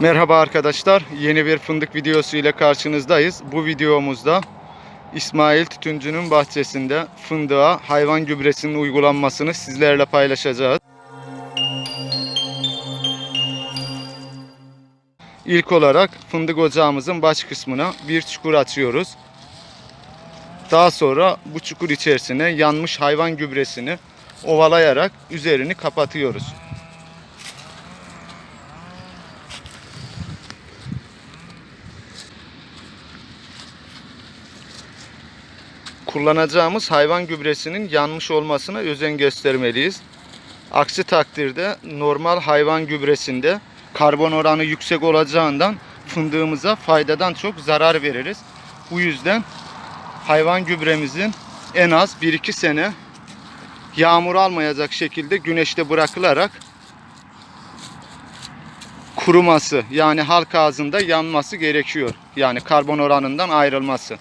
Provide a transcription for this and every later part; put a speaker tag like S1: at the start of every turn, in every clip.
S1: Merhaba arkadaşlar. Yeni bir fındık videosu ile karşınızdayız. Bu videomuzda İsmail Tütüncü'nün bahçesinde fındığa hayvan gübresinin uygulanmasını sizlerle paylaşacağız. İlk olarak fındık ocağımızın baş kısmına bir çukur açıyoruz. Daha sonra bu çukur içerisine yanmış hayvan gübresini ovalayarak üzerini kapatıyoruz. Kullanacağımız hayvan gübresinin yanmış olmasına özen göstermeliyiz. Aksi takdirde normal hayvan gübresinde karbon oranı yüksek olacağından fındığımıza faydadan çok zarar veririz. Bu yüzden hayvan gübremizin en az 1-2 sene yağmur almayacak şekilde güneşte bırakılarak kuruması yani halk ağzında yanması gerekiyor. Yani karbon oranından ayrılması.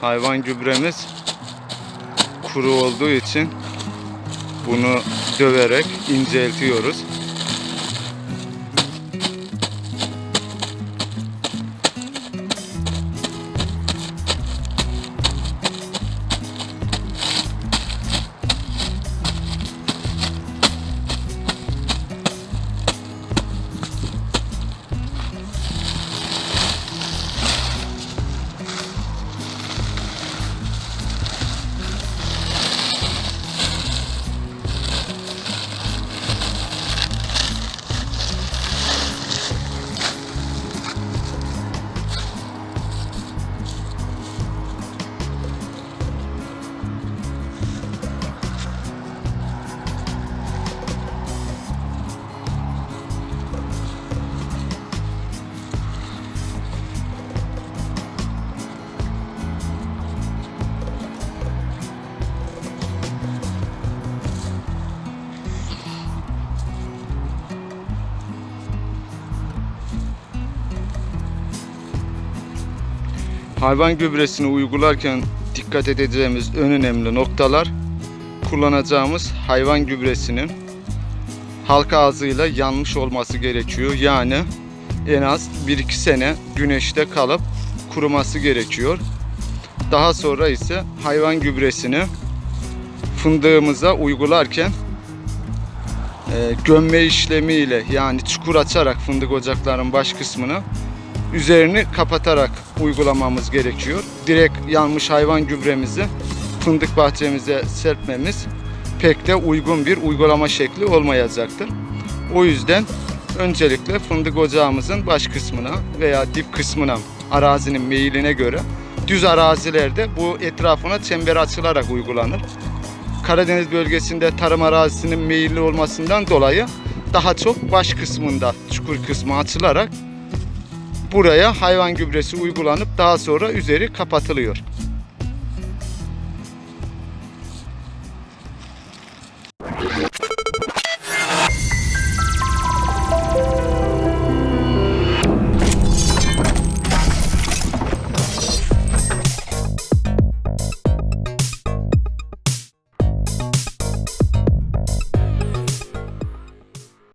S1: Hayvan gübremiz kuru olduğu için bunu döverek inceltiyoruz. Hayvan gübresini uygularken dikkat edeceğimiz en önemli noktalar kullanacağımız hayvan gübresinin halka ağzıyla yanmış olması gerekiyor. Yani en az 1-2 sene güneşte kalıp kuruması gerekiyor. Daha sonra ise hayvan gübresini fındığımıza uygularken e, gömme işlemiyle yani çukur açarak fındık ocaklarının baş kısmını üzerini kapatarak uygulamamız gerekiyor. Direkt yanmış hayvan gübremizi fındık bahçemize serpmemiz pek de uygun bir uygulama şekli olmayacaktır. O yüzden öncelikle fındık ocağımızın baş kısmına veya dip kısmına arazinin meyiline göre düz arazilerde bu etrafına çember açılarak uygulanır. Karadeniz bölgesinde tarım arazisinin meyilli olmasından dolayı daha çok baş kısmında çukur kısmı açılarak buraya hayvan gübresi uygulanıp daha sonra üzeri kapatılıyor.